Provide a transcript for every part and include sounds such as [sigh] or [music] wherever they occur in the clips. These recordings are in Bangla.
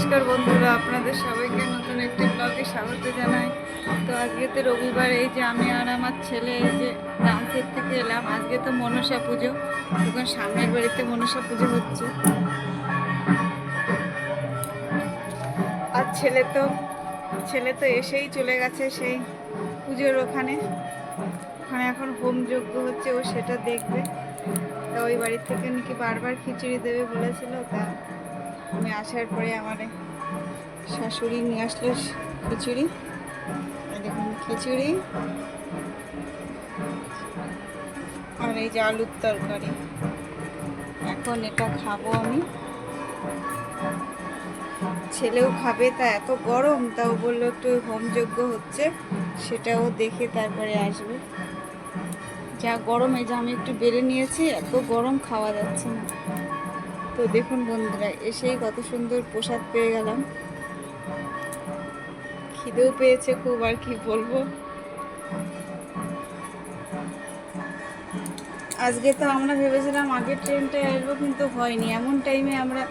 নমস্কার বন্ধুরা, আপনাদের সবাইকে নতুন একটি ব্লগে স্বাগত জানাই। তো আজকে তো রবিবার, এই যে আমি আর আমার ছেলে এই যে ডান্সের থেকে এলাম। আজকে তো মনসা পুজো এখন সামনের বাড়িতে মনসা পুজো হচ্ছে। আর ছেলে তো ছেলে তো এসেই চলে গেছে সেই পুজোর ওখানে। ওখানে এখন হোম যজ্ঞ হচ্ছে, ও সেটা দেখবে। তা ওই বাড়ি থেকে নাকি বারবার খিচুড়ি দেবে বলেছিল, তা আমি আসার পরে আমার শাশুড়ি নিয়ে আসলো খিচুড়ি। দেখুন, খিচুড়ি। আর এই যে আলুর তরকারি। এখন এটা খাব আমি। ছেলেও খাবে, তা এত গরম তাও বলল একটু হোমযজ্ঞ হচ্ছে, সেটাও দেখে তারপরে আসবে। যা গরম, এই যে আমি একটু বেড়ে নিয়েছি, এত গরম খাওয়া যাচ্ছে না। তো দেখুন বন্ধুরা, এসেই কত সুন্দর প্রসাদ পেয়ে গেলাম। খিদেও পেয়েছে খুব, আর কি বলব। আজকে তো আমরা ভেবেছিলাম আগের ট্রেনটায় আসব, কিন্তু হয়নি। এমন টাইমে আমরা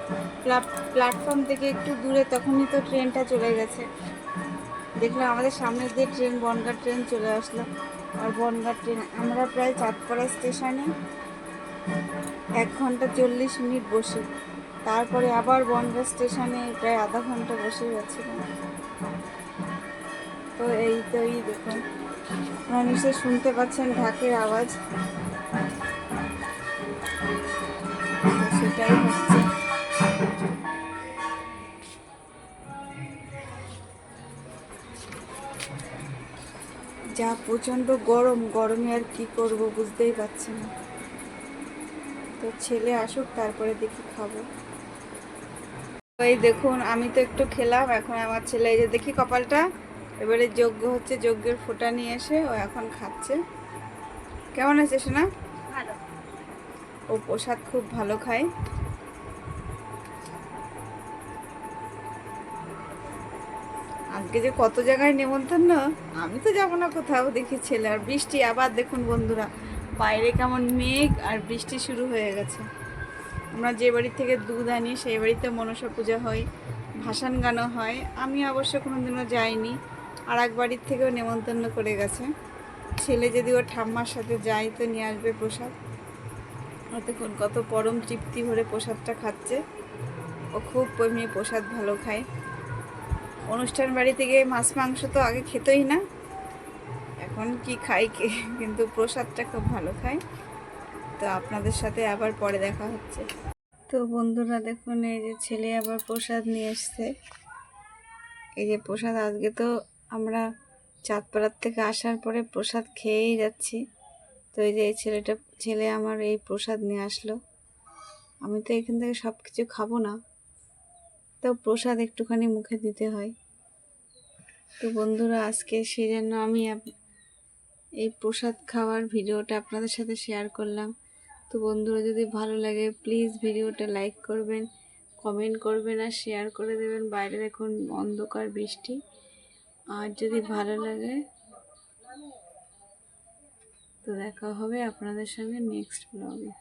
প্ল্যাটফর্ম থেকে একটু দূরে, তখনই তো ট্রেনটা চলে গেছে। দেখলাম আমাদের সামনে দিয়ে ট্রেন বনগাঁ ট্রেন চলে আসলো। আর বনগাঁ ট্রেন আমরা প্রায় চাঁদপাড়া স্টেশনে এক ঘণ্টা চল্লিশ মিনিট বসে। তারপরে আবার বনগাঁ স্টেশনে প্রায় আধা ঘণ্টা বসে যাচ্ছিলাম তো এই তো, এই দেখুন। আপনারা শুনতে পাচ্ছেন ঢাকের আওয়াজ। সেটাই হচ্ছে। যা প্রচণ্ড গরম, গরমে আর কি করব বুঝতেই পারছি না। তো ছেলে আসুক তারপরে দেখি খাব। তো এই দেখুন আমি তো একটু খেলাম এখন আমার ছেলে এই যে দেখি কপালটা। এবারে যজ্ঞ হচ্ছে যজ্ঞের ফোঁটা নিয়ে এসে ও এখন খাচ্ছে। কেমন আছে ভালো। ও প্রসাদ খুব ভালো খায়। আজকে যে কত জায়গায় নেমন্তন্ন আমি তো যাব না কোথাও দেখি ছেলে। আর বৃষ্টি আবার দেখুন বন্ধুরা বাইরে কেমন মেঘ আর বৃষ্টি শুরু হয়ে গেছে। আমরা যে বাড়ি থেকে দুধ আনি, সেই বাড়িতে মনসা পূজা হয়, ভাসান গানও হয়। আমি অবশ্য কোনোদিনও যাইনি, আর এক বাড়ির থেকেও নেমন্তন্ন করে গেছে। ছেলে যদি ওর ঠাম্মার সাথে যায়, তো নিয়ে আসবে প্রসাদ। ও দেখুন, কত পরম তৃপ্তি ভরে প্রসাদটা খাচ্ছে। ও খুব এমনি প্রসাদ ভালো খায়। অনুষ্ঠান বাড়ি থেকে মাছ মাংস তো আগে খেতই না। এখন কি খাই কে? [laughs] কিন্তু প্রসাদটা খুব ভালো খায় তো আপনাদের সাথে আবার পরে দেখা হচ্ছে। তো বন্ধুরা দেখুন, এই যে ছেলে আবার প্রসাদ নিয়ে এসছে। এই যে প্রসাদ, আজকে তো আমরা চাঁদপাড়ার থেকে আসার পরে প্রসাদ খেয়েই যাচ্ছি। তো এই যে এই ছেলেটা, ছেলে আমার এই প্রসাদ নিয়ে আসলো। আমি তো এখান থেকে সব কিছু খাব না। তো প্রসাদ একটুখানি মুখে দিতে হয়। তো বন্ধুরা, আজকে সেই জন্য আমি এই প্রসাদ খাওয়ার ভিডিওটা আপনাদের সাথে শেয়ার করলাম। তো বন্ধুরা, যদি ভালো লাগে প্লিজ ভিডিওটা লাইক করবেন কমেন্ট করবেন আর শেয়ার করে দেবেন। বাইরে দেখুন অন্ধকার বৃষ্টি। আর যদি ভালো লাগে, তো দেখা হবে আপনাদের সঙ্গে নেক্সট ব্লগে